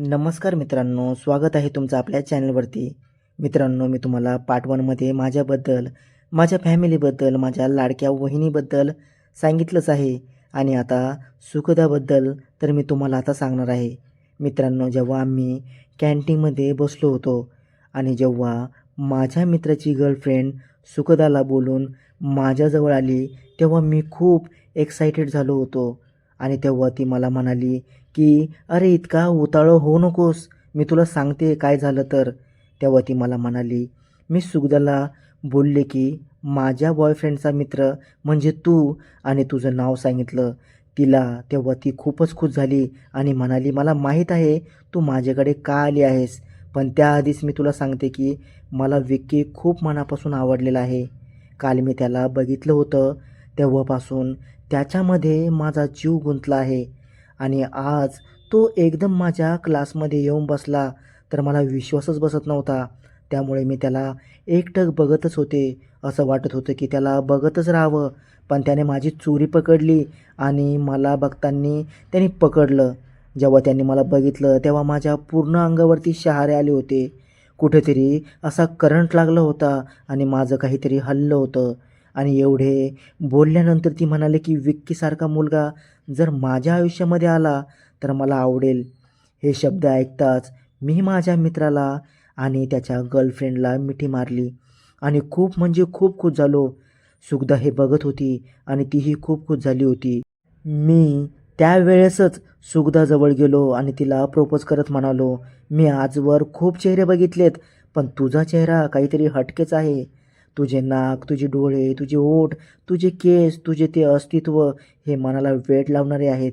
नमस्कार मित्रांनो स्वागत आहे तुमचं आपल्या चॅनलवरती. मित्रांनो मी तुम्हाला पार्ट वनमध्ये माझ्याबद्दल माझ्या फॅमिलीबद्दल माझ्या लाडक्या वहिनीबद्दल सांगितलंच आहे. आणि आता सुखदाबद्दल तर मी तुम्हाला आता सांगणार आहे. मित्रांनो जेव्हा आम्ही कॅन्टीनमध्ये बसलो होतो आणि जेव्हा माझ्या मित्राची गर्लफ्रेंड सुखदाला बोलून माझ्याजवळ आली तेव्हा मी खूप एक्सायटेड झालो होतो. आणि तेव्हा ती मला म्हणाली की अरे इतका उताळं होऊ नकोस. मी तुला सांगते काय झालं तर. तेव्हा ती मला म्हणाली मी सुगदाला बोलले की माझ्या बॉयफ्रेंडचा मित्र म्हणजे तू आणि तुझं नाव सांगितलं. तिला तेव्हा ती खूपच खुश झाली आणि म्हणाली मला माहीत आहे तू माझ्याकडे का आली आहेस? पण त्याआधीच मी तुला सांगते की मला विक्की खूप मनापासून आवडलेला आहे. काल मी त्याला बघितलं होतं तेव्हापासून त्याच्यामध्ये माझा जीव गुंतला आहे. आणि आज तो एकदम माझ्या क्लासमध्ये येऊन बसला तर मला विश्वासच बसत नव्हता. त्यामुळे मी त्याला एकटक बघतच होते. असं वाटत होतं की त्याला बघतच राहावं. पण त्याने माझी चोरी पकडली आणि मला बघताना त्याने पकडलं. जेव्हा त्यांनी मला बघितलं तेव्हा माझ्या पूर्ण अंगावरती शहारे आले होते. कुठेतरी असा करंट लागला होता आणि माझं काहीतरी हल्लं होतं. आणि एवढे बोलल्यानंतर ती म्हणाले की विक्कीसारखा मुलगा जर माझ्या आयुष्यामध्ये आला तर मला आवडेल. हे शब्द ऐकताच मी माझ्या मित्राला आणि त्याच्या गर्लफ्रेंडला मिठी मारली आणि खूप म्हणजे खूप खुश झालो. सुगदा हे बघत होती आणि तीही खूप खुश झाली होती. मी त्यावेळेसच सुगदाजवळ गेलो आणि तिला प्रपोज करत म्हणालो मी आजवर खूप चेहरे बघितलेत पण तुझा चेहरा काहीतरी हटकेच आहे. तुझे नाक तुझे डोळे तुझे ओठ तुझे केस तुझे ते अस्तित्व हे मनाला वेट लावणारे आहेत.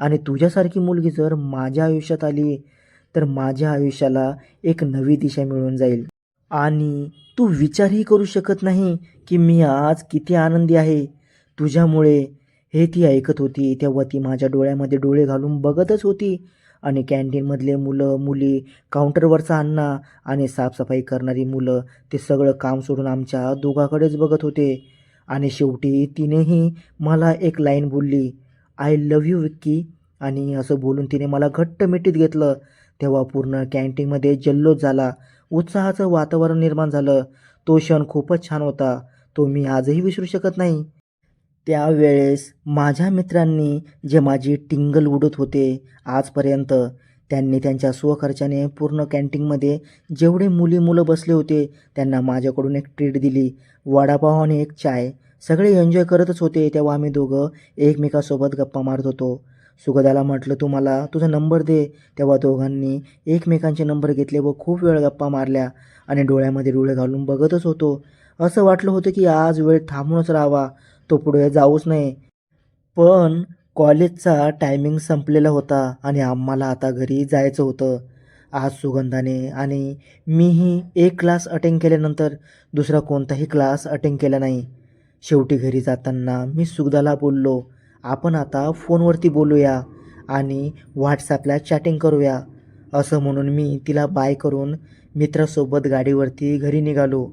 आणि तुझ्यासारखी मुलगी जर माझ्या आयुष्यात आली तर माझ्या आयुष्याला एक नवी दिशा मिळून जाईल. आणि तू विचारही करू शकत नाही की मी आज किती आनंदी आहे. तुझ्यामुळे हे ती ऐकत होती तेव्हा ती माझ्या डोळ्यामध्ये डोळे घालून बघतच होती. आणि कॅन्टीनमधले मुलं मुली काउंटरवरचा अण्णा आणि साफसफाई करणारी मुलं ते सगळं काम सोडून आमच्या दोघाकडेच बघत होते. आणि शेवटी तिनेही मला एक लाईन बोलली आय लव यू विक्की. आणि असं बोलून तिने मला घट्ट मिठीत घेतलं. तेव्हा पूर्ण कॅन्टीनमध्ये जल्लोष झाला. उत्साहाचं वातावरण निर्माण झालं. तो क्षण खूपच छान होता. तो मी आजही विसरू शकत नाही. त्यावेळेस माझ्या मित्रांनी जे माझी टिंगल उडत होते आजपर्यंत त्यांनी त्यांच्या स्वखर्चाने पूर्ण कॅन्टीनमध्ये जेवढे मुली मुलं बसले होते त्यांना माझ्याकडून एक ट्रीट दिली. वडापाव आणि एक चाय. सगळे एन्जॉय करतच होते तेव्हा आम्ही दोघं एकमेकासोबत गप्पा मारत होतो. सुगदाला म्हटलं तू मला तुझा नंबर दे. तेव्हा दोघांनी एकमेकांचे नंबर घेतले व खूप वेळ गप्पा मारल्या आणि डोळ्यामध्ये डोळे घालून बघतच होतो. असं वाटलं होतं की आज वेळ थांबूनच राहावा. तो पुढे जाऊच नाही पण कॉलेजचा टायमिंग संपलेला होता आणि आम्हाला आता घरी जायचं होतं. आज सुगंधाने आणि मीही एक क्लास अटेंड केल्यानंतर दुसरा कोणताही क्लास अटेंड केला नाही. शेवटी घरी जाताना मी सुगदाला बोललो आपण आता फोनवरती बोलूया आणि व्हॉट्सॲपला चॅटिंग करूया. असं म्हणून मी तिला बाय करून मित्रासोबत गाडीवरती घरी निघालो.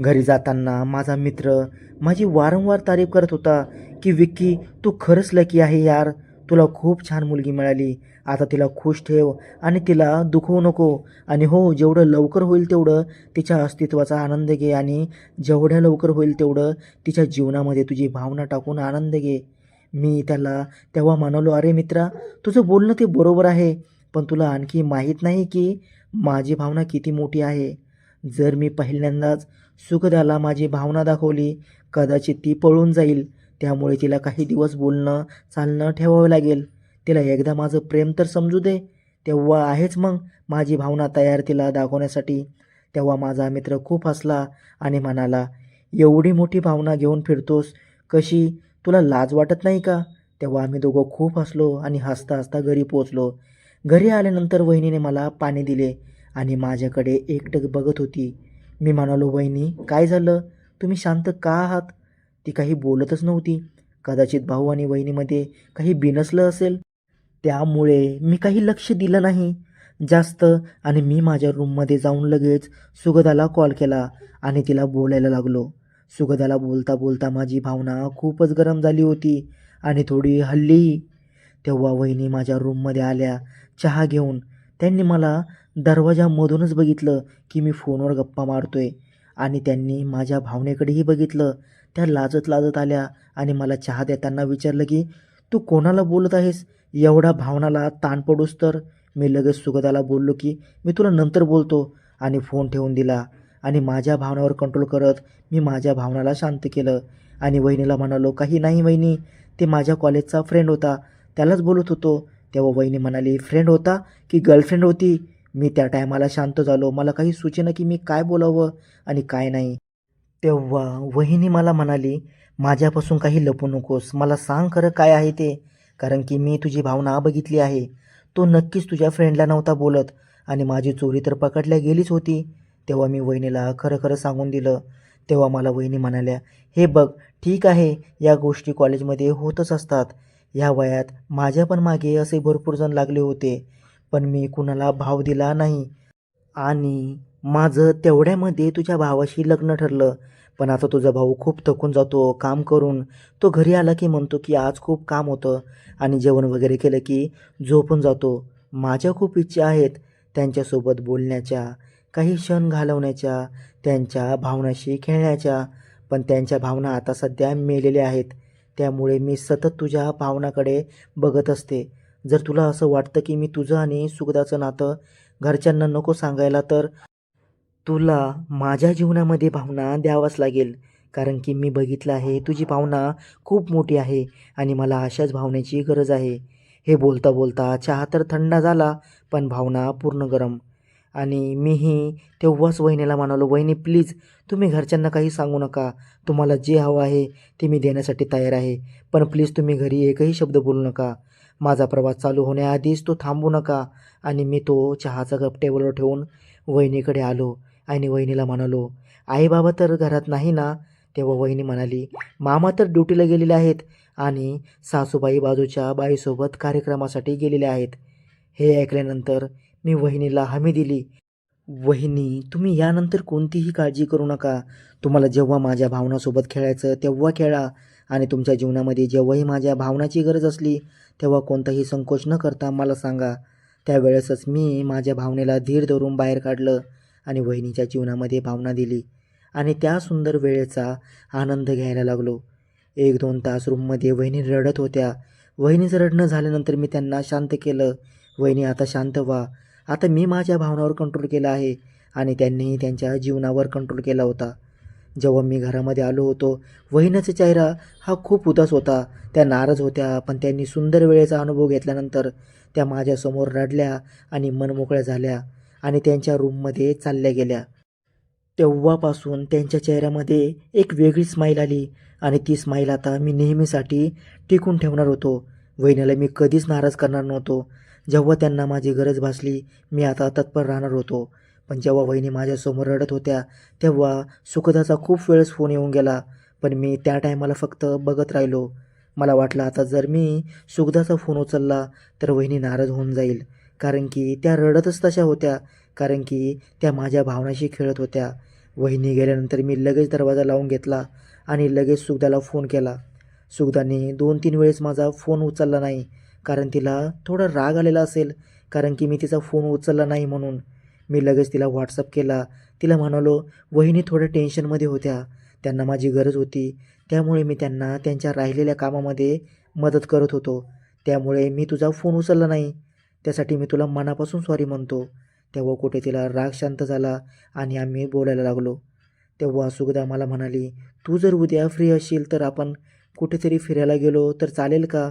घरी जाताना माझा मित्र माझी वारंवार तारीफ करत होता की विक्की तू खरंच लकी आहे यार. तुला खूप छान मुलगी मिळाली. आता तिला खुश ठेव आणि तिला दुखवू नको. आणि हो जेवढं लवकर होईल तेवढं तिच्या अस्तित्वाचा आनंद घे आणि जेवढ्या लवकर होईल तेवढं तिच्या जीवनामध्ये तुझी भावना टाकून आनंद घे. मी त्याला तेव्हा म्हणालो अरे मित्रा तुझं बोलणं ते बरोबर आहे पण तुला आणखी माहीत नाही की माझी भावना किती मोठी आहे. जर मी पहिल्यांदाच सुखदाला माझी भावना दाखवली कदाचित ती पळून जाईल. त्यामुळे तिला काही दिवस बोलणं चालणं ठेवावं लागेल. तिला एकदा माझं प्रेम तर समजू दे. तेव्हा आहेच मग माझी भावना तयार तिला दाखवण्यासाठी. तेव्हा माझा मित्र खूप हसला आणि म्हणाला एवढी मोठी भावना घेऊन फिरतोस कशी? तुला लाज वाटत नाही का? तेव्हा आम्ही दोघं खूप हसलो आणि हसता हसता घरी पोचलो घरी आल्यानंतर वहिनीने मला पाणी दिले आणि माझ्याकडे एकटक बघत होती. मी म्हणालो वहिनी काय झालं? तुम्ही शांत का आहात? ती काही बोलतच नव्हती. कदाचित भाऊ आणि वहिनीमध्ये काही बिनसलं असेल. त्यामुळे मी काही लक्ष दिलं नाही. जास्त आणि मी माझ्या रूममध्ये जाऊन लगेच सुगदाला कॉल केला आणि तिला बोलायला लागलो. सुगदाला बोलता बोलता माझी भावना खूपच गरम झाली होती आणि थोडी हल्ली तेव्हा वहिनी माझ्या रूममध्ये आल्या चहा घेऊन. त्यांनी मला दरवाजामधूनच बघितलं की मी फोनवर गप्पा मारतोय. आणि त्यांनी माझ्या भावनेकडेही बघितलं. त्या लाजत लाजत आल्या आणि मला चहा देताना विचारलं की तू कोणाला बोलत आहेस? एवढा भावनाला ताण पडूस तर. मी लगेच सुगताला बोललो की मी तुला नंतर बोलतो. आणि फोन ठेवून दिला. आणि माझ्या भावनावर कंट्रोल करत मी माझ्या भावनाला शांत केलं. आणि वहिनीला म्हणालो काही नाही वहिनी. ते माझ्या कॉलेजचा फ्रेंड होता. त्यालाच बोलत होतो. तेव्हा वहिनी म्हणाली फ्रेंड होता की गर्लफ्रेंड होती? मी त्या टायमाला शांत झालो. मला काही सुचेना की मी काय बोलावं आणि काय नाही. तेव्हा वहिनी मला म्हणाली माझ्यापासून काही लपू नकोस. मला सांग खरं काय आहे ते. कारण की मी तुझी भावना बघितली आहे. तो नक्कीच तुझ्या फ्रेंडला नव्हता बोलत आणि माझी चोरी तर पकडल्या गेलीच होती. तेव्हा मी वहिनीला खरं खरं सांगून दिलं. तेव्हा मला वहिनी म्हणाल्या हे बघ ठीक आहे. या गोष्टी कॉलेजमध्ये होतच असतात. या वयात माझ्या पण मागे असे भरपूर जण लागले होते. पण मी कुणाला भाव दिला नाही. आणि माझं तेवढ्यामध्ये तुझ्या भावाशी लग्न ठरलं. पण आता तुझा भाऊ खूप थकून जातो काम करून. तो घरी आला की म्हणतो की आज खूप काम होतं. आणि जेवण वगैरे केलं की झोपून जातो. माझ्या खूप इच्छा आहेत त्यांच्यासोबत बोलण्याच्या काही क्षण घालवण्याच्या त्यांच्या भावनाशी खेळण्याच्या. पण त्यांच्या भावना आता सध्या मेलेल्या आहेत. त्यामुळे मी सतत तुझ्या भावनाकडे बघत असते. जर तुला असं वाटतं की मी तुझं आणि सुगदाचं नातं घरच्यांना नको सांगायला तर तुला माझ्या जीवनामध्ये भावना द्यावाच लागेल. कारण की मी बघितलं आहे तुझी भावना खूप मोठी आहे आणि मला अशाच भावनेची गरज आहे. हे बोलता बोलता चहा तर थंड झाला पण भावना पूर्ण गरम. आणि मीही तेव्हाच वहिनीला म्हणालो वहिनी प्लीज तुम्ही घरच्यांना काही सांगू नका. तुम्हाला जे हवं आहे ते मी देण्यासाठी तयार आहे. पण प्लीज तुम्ही घरी एकही शब्द बोलू नका. माझा प्रवास चालू होण्याआधीच तो थांबू नका. आणि मी तो चहाचा कप टेबलवर ठेवून वहिनीकडे आलो आणि वहिनीला म्हणालो आई बाबा तर घरात नाही ना? तेव्हा वहिनी म्हणाली मामा तर ड्युटीला गेलेले आहेत आणि सासूबाई बाजूच्या बाईसोबत कार्यक्रमासाठी गेलेले आहेत. हे ऐकल्यानंतर मी वहिनीला हमी दिली वहिनी तुम्ही यानंतर कोणतीही काळजी करू नका. तुम्हाला जेव्हा माझ्या भावनासोबत खेळायचं तेव्हा खेळा आणि तुमच्या जीवनामध्ये जेव्हाही माझ्या भावनाची गरज असली तेव्हा कोणताही संकोच न करता मला सांगा. त्यावेळेसच मी माझ्या भावनेला धीर धरून बाहेर काढलं आणि वहिनीच्या जीवनामध्ये भावना दिली आणि त्या सुंदर वेळेचा आनंद घ्यायला लागलो. एक दोन तास रूममध्ये वहिनी रडत होत्या. वहिनीचं रडणं झाल्यानंतर मी त्यांना शांत केलं. वहिनी आता शांत व्हा. आता मी माझ्या भावनावर कंट्रोल केला आहे आणि त्यांनीही त्यांच्या जीवनावर कंट्रोल केला होता. जेव्हा मी घरामध्ये आलो होतो वहिनीचा चेहरा हा खूप उदास होता. त्या नाराज होत्या पण त्यांनी सुंदर वेळेचा अनुभव घेतल्यानंतर त्या माझ्यासमोर रडल्या आणि मनमोकळ्या झाल्या आणि त्यांच्या रूममध्ये चालल्या गेल्या. तेव्हापासून त्यांच्या चेहऱ्यामध्ये एक वेगळी स्माईल आली आणि ती स्माईल आता मी नेहमीसाठी टिकून ठेवणार होतो. वहिनीला मी कधीच नाराज करणार नव्हतो. जेव्हा त्यांना माझी गरज भासली मी आता तत्पर राहणार होतो. पण जेव्हा वहिनी माझ्यासमोर रडत होत्या तेव्हा सुखदाचा खूप वेळेस फोन येऊन गेला. पण मी त्या टायमाला फक्त बघत राहिलो. मला वाटलं आता जर मी सुखदाचा फोन उचलला तर वहिनी नाराज होऊन जाईल. कारण की त्या रडतच तशा होत्या. कारण की त्या माझ्या भावनाशी खेळत होत्या. वहिनी गेल्यानंतर मी लगेच दरवाजा लावून घेतला आणि लगेच सुखदाला फोन केला. सुखदाने दोन तीन वेळेस माझा फोन उचलला नाही. कारण तिला थोडा राग आलेला असेल. कारण की मी तिचा फोन उचलला नाही म्हणून. मी लगेच तिला व्हॉट्सअप केला. तिला म्हणालो वहिनी थोड्या टेन्शनमध्ये होत्या. त्यांना माझी गरज होती. त्यामुळे मी त्यांना त्यांच्या राहिलेल्या कामामध्ये मदत करत होतो. त्यामुळे मी तुझा फोन उचलला नाही. त्यासाठी मी तुला मनापासून सॉरी म्हणतो. तेव्हा कुठे तिला राग शांत झाला आणि आम्ही बोलायला लागलो. तेव्हा सुगदा मला म्हणाली तू जर उद्या फ्री असशील तर आपण कुठेतरी फिरायला गेलो तर चालेल का?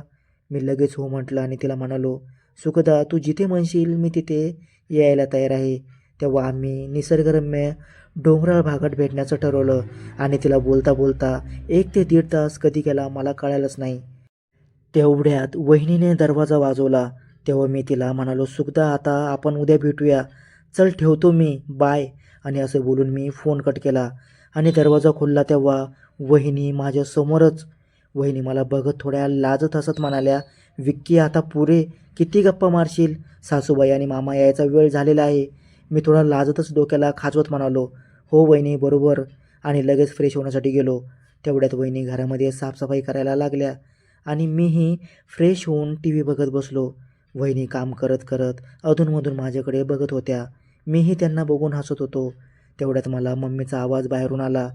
मी लगेच हो म्हटलं आणि तिला म्हणालो सुखदा तू जिथे म्हणशील मी तिथे यायला तयार आहे. तेव्हा आम्ही निसर्गरम्य डोंगराळ भागात भेटण्याचं ठरवलं आणि तिला बोलता बोलता एक ते दीड तास कधी गेला मला कळायलाच नाही. तेवढ्यात वहिनीने दरवाजा वाजवला. तेव्हा मी तिला म्हणालो सुखदा आता आपण उद्या भेटूया. चल ठेवतो मी. बाय. आणि असं बोलून मी फोन कट केला आणि दरवाजा खोलला. तेव्हा वहिनी माझ्यासमोरच वहिनी मला बघत थोड्या लाजत हसत म्हणाल्या विक्की आता पुरे किती गप्पा मारशील? सासूबाई आणि मामा यायचा वेळ झालेला आहे. मी थोडा लाजतच डोक्याला खाजवत म्हणालो हो वहिनी बरोबर. आणि लगेच फ्रेश होण्यासाठी गेलो. तेवढ्यात वहिनी घरामध्ये साफसफाई करायला लागल्या आणि मीही फ्रेश होऊन टी व्ही बघत बसलो. वहिनी काम करत करत अधूनमधून माझ्याकडे बघत होत्या. मीही त्यांना बघून हसत होतो. तेवढ्यात मला मम्मीचा आवाज बाहेरून आला.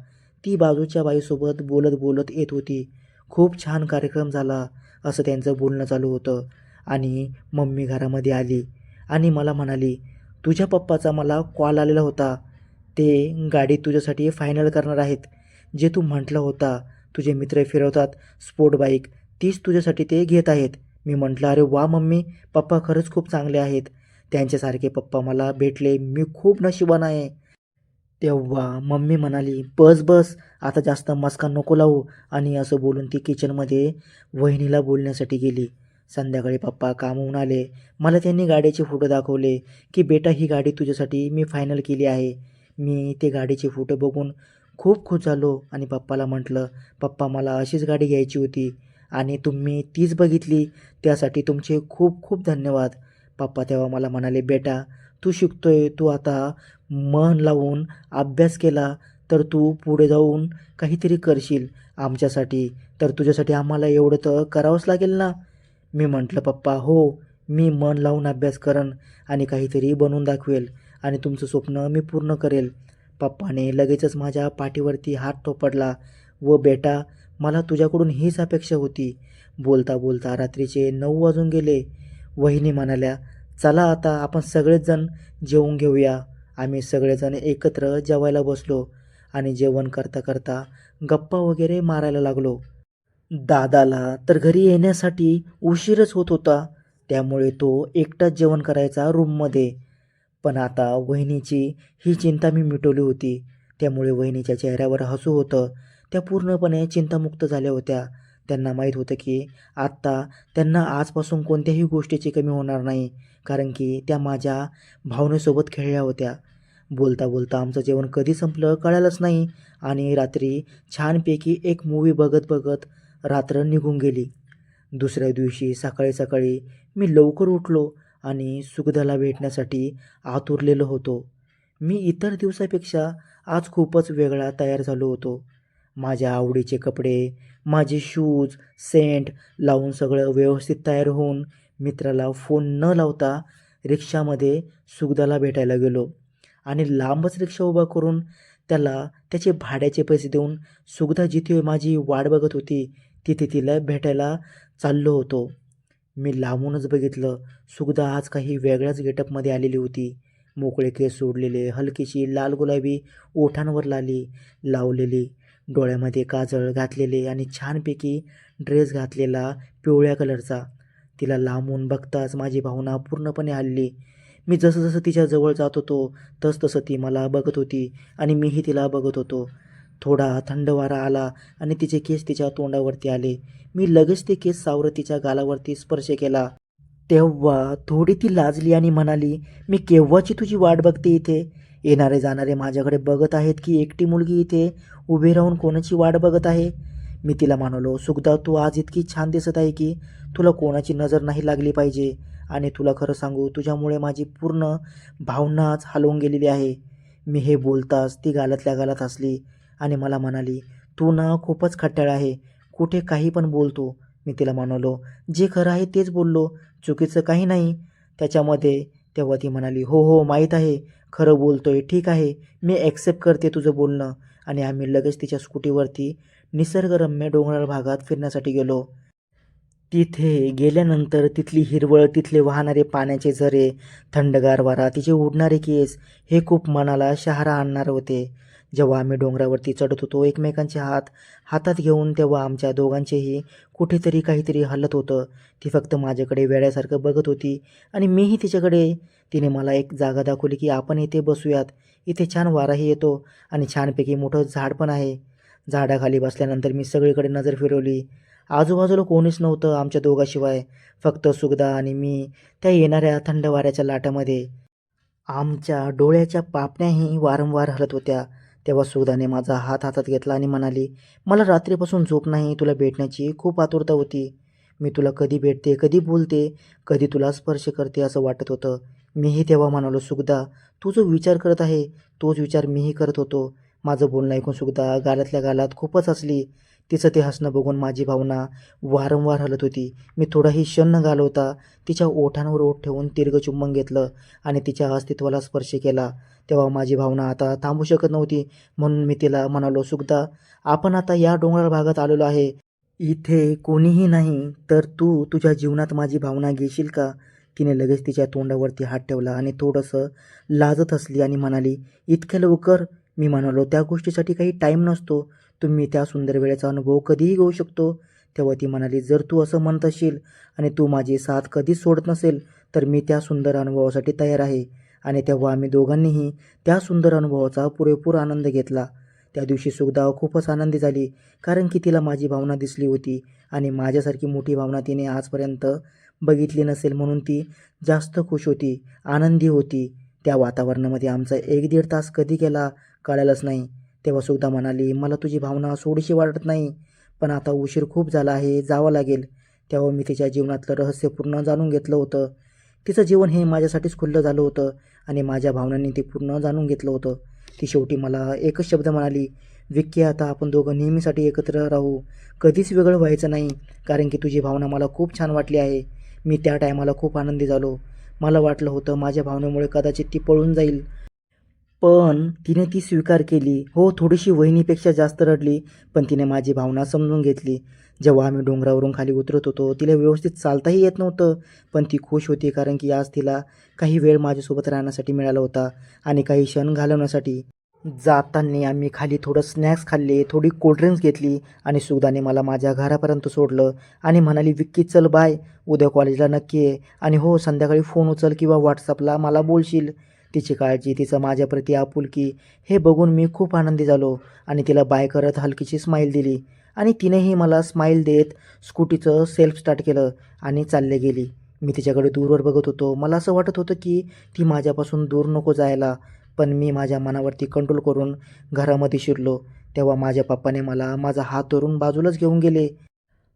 ती बाजूच्या बाईसोबत बोलत बोलत येत होती. खूप छान कार्यक्रम झाला असं त्यांचं बोलणं चालू होतं. आणि मम्मी घरामध्ये आली आणि मला म्हणाली तुझ्या पप्पाचा मला कॉल आलेला होता. ते गाडी तुझ्यासाठी फायनल करणार आहेत. जे तू म्हटलं होता तुझे मित्र फिरवतात स्पोर्ट बाईक तीच तुझ्यासाठी ते घेत आहेत. मी म्हटलं अरे वा मम्मी पप्पा खरंच खूप चांगले आहेत. त्यांच्यासारखे पप्पा मला भेटले मी खूप नशिबान आहे. तेव्हा मम्मी म्हणाली बस बस आता जास्त मस्का नको लावू. आणि असं बोलून ती किचनमध्ये वहिनीला बोलण्यासाठी गेली. संध्याकाळी पप्पा कामावून आले. मला त्यांनी गाडीचे फोटो दाखवले की बेटा ही गाडी तुझ्यासाठी मी फायनल केली आहे. मी ते गाडीचे फोटो बघून खूप खुश झालो आणि पप्पाला म्हटलं पप्पा मला अशीच गाडी घ्यायची होती आणि तुम्ही तीच बघितली त्यासाठी तुमचे खूप खूप धन्यवाद. पप्पा तेव्हा मला म्हणाले बेटा तू शिकतोय तू आता मन लावून अभ्यास केला तर तू पुढे जाऊन काहीतरी करशील आमच्यासाठी. तर तुझ्यासाठी आम्हाला एवढं तर करावंच लागेल ना? मी म्हटलं पप्पा हो मी मन लावून अभ्यास करन आणि काहीतरी बनवून दाखवेल आणि तुमचं स्वप्न मी पूर्ण करेल. पप्पाने लगेचच माझ्या पाठीवरती हात थोपडला व बेटा मला तुझ्याकडून हीच अपेक्षा होती. बोलता बोलता रात्रीचे नऊ वाजून गेले. वहिनी म्हणाल्या चला आता आपण सगळेजण जेवून घेऊया. आम्ही सगळेजण एकत्र जेवायला बसलो आणि जेवण करता करता गप्पा वगैरे मारायला लागलो. दादाला तर घरी येण्यासाठी उशीरच होत होता त्यामुळे तो एकटाच जेवण करायचा रूममध्ये. पण आता वहिनीची ही चिंता मी मिटवली होती. त्यामुळे वहिनीच्या चेहऱ्यावर हसू होतं. त्या पूर्णपणे चिंतामुक्त झाल्या होत्या. त्यांना माहीत होतं की आत्ता त्यांना आजपासून कोणत्याही गोष्टीची कमी होणार नाही कारण की त्या माझ्या भावनेसोबत खेळल्या होत्या. बोलता बोलता आमचं जेवण कधी संपलं कळालंच नाही आणि रात्री छानपैकी एक मूवी बघत बघत रात्र निघून गेली. दुसऱ्या दिवशी सकाळी सकाळी मी लवकर उठलो आणि सुगदाला भेटण्यासाठी आतुरलेलो होतो. मी इतर दिवसापेक्षा आज खूपच वेगळा तयार झालो होतो. माझ्या आवडीचे कपडे माझे शूज सेंट लावून सगळं व्यवस्थित तयार होऊन मित्राला फोन न लावता रिक्षामध्ये सुगदाला भेटायला गेलो आणि लांबच रिक्षा उभा करून त्याला त्याचे भाड्याचे पैसे देऊन सुगदा जिथे माझी वाट बघत होती तिथे तिला भेटायला चाललो होतो. मी लांबूनच बघितलं. सुगदा आज काही वेगळ्याच गेटअपमध्ये आलेली होती. मोकळे केस सोडलेले हलकीशी लाल गुलाबी ओठांवर लाली लावलेली डोळ्यामध्ये काजळ घातलेले आणि छानपैकी ड्रेस घातलेला पिवळ्या कलरचा. तिला लांबून बघताच माझी भावना पूर्णपणे हल्ली. मी जसं जसं तिच्या जवळ जात होतो तसतसं ती मला बघत होती आणि मीही तिला बघत होतो. थोडा थंड वारा आला आणि तिचे केस तिच्या तोंडावरती आले. मी लगेच ते केस सावरत तिच्या गालावरती स्पर्श केला. तेव्हा थोडी ती लाजली आणि म्हणाली मी केव्हाची तुझी वाट बघते इथे? येणारे जाणारे माझ्याकडे बघत आहेत की एकटी मुलगी इथे? उभी राहून कोणाची वाट बघत आहे? मी तिला म्हणालो सुखदा तू आज इतकी छान दिसत आहे की तुला कोणाची नजर नाही लागली पाहिजे. आणि तुला खरं सांगू तुझ्यामुळे माझी पूर्ण भावनाच हलवून गेलेली आहे. मी हे बोलताच ती गालातल्या गालात हसली. आणि मला म्हणाली तू ना खूपच खट्याळ आहे. कुठे काही पण बोलतो. मी तिला म्हणालो जे खरं आहे तेच बोललो. चुकीचं काही नाही. त्याच्यामध्ये तेव्हा ती म्हणाली हो हो माहीत आहे. खरं बोलतोय ठीक आहे. मी ॲक्सेप्ट करते तुझं बोलणं. आणि आम्ही लगेच तिच्या स्कूटीवरती निसर्गरम्य डोंगराळ भागात फिरण्यासाठी गेलो. तिथे गेल्यानंतर तिथली हिरवळ तिथले वाहणारे पाण्याचे झरे थंडगार वारा तिचे उडणारे केस हे खूप मनाला शहारा आणणार होते. जेव्हा आम्ही डोंगरावरती चढत होतो एकमेकांचे हात हातात घेऊन तेव्हा आमच्या दोघांचेही कुठेतरी काहीतरी हलत होतं. ती फक्त माझ्याकडे वेड्यासारखं बघत होती आणि मीही तिच्याकडे. तिने मला एक जागा दाखवली की आपण इथे बसूयात. इथे छान वाराही येतो आणि छानपैकी मोठं झाड पण आहे. झाडाखाली बसल्यानंतर मी सगळीकडे नजर फिरवली. आजूबाजूला कोणीच नव्हतं आमच्या दोघाशिवाय. फक्त सुगदा आणि मी त्या येणाऱ्या थंड वाऱ्याच्या लाटामध्ये. आमच्या डोळ्याच्या पापण्याही वारंवार हलत होत्या. तेव्हा सुगदाने माझा हात हातात घेतला आणि म्हणाली मला रात्रीपासून झोप नाही तुला भेटण्याची खूप आतुरता होती. मी तुला कधी भेटते कधी बोलते कधी तुला स्पर्श करते असं वाटत होतं. मीही तेव्हा म्हणालो सुगदा तू जो विचार करत आहे तोच विचार मीही करत होतो. माझं बोलणं ऐकून सुगदा गालातल्या गालात खूपच हसली. तिचं ते हसणं बघून माझी भावना वारंवार हलत होती. मी थोडाही क्षण न घालवता तिच्या ओठांवर ओठ ठेवून दीर्घ चुंबन घेतलं आणि तिच्या अस्तित्वाला स्पर्श केला. तेव्हा माझी भावना आता थांबू शकत नव्हती. म्हणून मी तिला म्हणालो सुखदा आपण आता या डोंगराळ भागात आलेलो आहे. इथे कोणीही नाही तर तू तुझ्या जीवनात माझी भावना घेशील का? तिने लगेच तिच्या तोंडावरती हात ठेवला आणि थोडंसं लाजत असली आणि म्हणाली इतक्या लवकर? मी म्हणालो त्या गोष्टीसाठी काही टाईम नसतो. तुम्ही त्या सुंदर वेळेचा अनुभव कधीही घेऊ शकतो. तेव्हा ती म्हणाली जर तू असं म्हणत असशील आणि तू माझी साथ कधीच सोडत नसेल तर मी त्या सुंदर अनुभवासाठी तयार आहे. आणि तेव्हा आम्ही दोघांनीही त्या सुंदर अनुभवाचा पुरेपूर आनंद घेतला. त्या दिवशी सुखदाव खूपच आनंदी झाली कारण की तिला माझी भावना दिसली होती आणि माझ्यासारखी मोठी भावना तिने आजपर्यंत बघितली नसेल म्हणून ती जास्त खुश होती आनंदी होती. त्या वातावरणामध्ये आमचा एक दीड तास कधी गेला कळालंच नाही. तेव्हा सुद्धा म्हणाली मला तुझी भावना सोडीशी वाटत नाही पण आता उशीर खूप झाला आहे जावं लागेल. तेव्हा मी तिच्या जीवनातलं रहस्य पूर्ण जाणून घेतलं होतं. तिचं जीवन हे माझ्यासाठीच खुल्लं झालं होतं आणि माझ्या भावनांनी ते पूर्ण जाणून घेतलं होतं. ती शेवटी मला एकच शब्द म्हणाली विक्की आता आपण दोघं नेहमीसाठी एकत्र राहू. कधीच वेगळं व्हायचं नाही कारण की तुझी भावना मला खूप छान वाटली आहे. मी त्या टायमाला खूप आनंदी झालो. मला वाटलं होतं माझ्या भावनेमुळे कदाचित ती पळून जाईल पण तिने ती स्वीकार केली. हो थोडीशी वहिनीपेक्षा जास्त रडली पण तिने माझी भावना समजून घेतली. जेव्हा आम्ही डोंगरावरून खाली उतरत होतो तिला व्यवस्थित चालताही येत नव्हतं पण ती खुश होती कारण की आज तिला काही वेळ माझ्यासोबत राहण्यासाठी मिळाला होता आणि काही क्षण घालवण्यासाठी. जाताना आम्ही खाली थोडं स्नॅक्स खाल्ले थोडी कोल्ड्रिंक्स घेतली आणि सुगदाने मला माझ्या घरापर्यंत सोडलं आणि म्हणाली विक्की चल बाय उद्या कॉलेजला नक्की आहे आणि हो संध्याकाळी फोन उचल किंवा व्हॉट्सअपला मला बोलशील. तिची काळजी तिचं माझ्याप्रती आपुलकी हे बघून मी खूप आनंदी झालो आणि तिला बाय करत हलकीची स्माईल दिली आणि तिनेही मला स्माईल देत स्कूटीचं सेल्फ स्टार्ट केलं आणि चालले गेली. मी तिच्याकडे दूरवर बघत होतो. मला असं वाटत होतं की ती माझ्यापासून दूर नको जायला पण मी माझ्या मनावरती कंट्रोल करून घरामध्ये शिरलो. तेव्हा माझ्या पप्पाने मला माझा हात धरून बाजूलाच घेऊन गेले.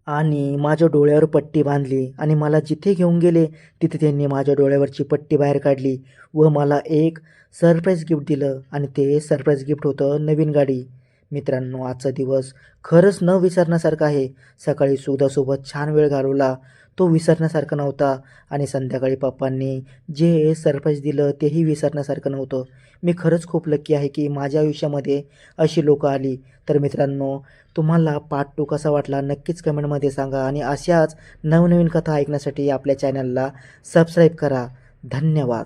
आणि माझ्या डोळ्यावर पट्टी बांधली आणि मला जिथे घेऊन गेले तिथे त्यांनी माझ्या डोळ्यावरची पट्टी बाहेर काढली व मला एक सरप्राईज गिफ्ट दिलं आणि ते सरप्राईज गिफ्ट होतं नवीन गाडी. मित्रांनो आजचा दिवस खरंच न विसरण्यासारखा आहे. सकाळी सुधासोबत छान वेळ घालवला. तो विसरण्यासारखा नव्हता आणि संध्याकाळी पप्पांनी जे सरप्राईज दिलं तेही विसरण्यासारखं नव्हतं. मी खरंच खूप लक्की आहे की माझ्या आयुष्यामध्ये अशी लोकं आली. तर मित्रांनो तुम्हाला पार्ट टू कसा वाटला नक्कीच कमेंटमध्ये सांगा आणि अशाच नवनवीन कथा ऐकण्यासाठी आपल्या चॅनलला सबस्क्राईब करा. धन्यवाद.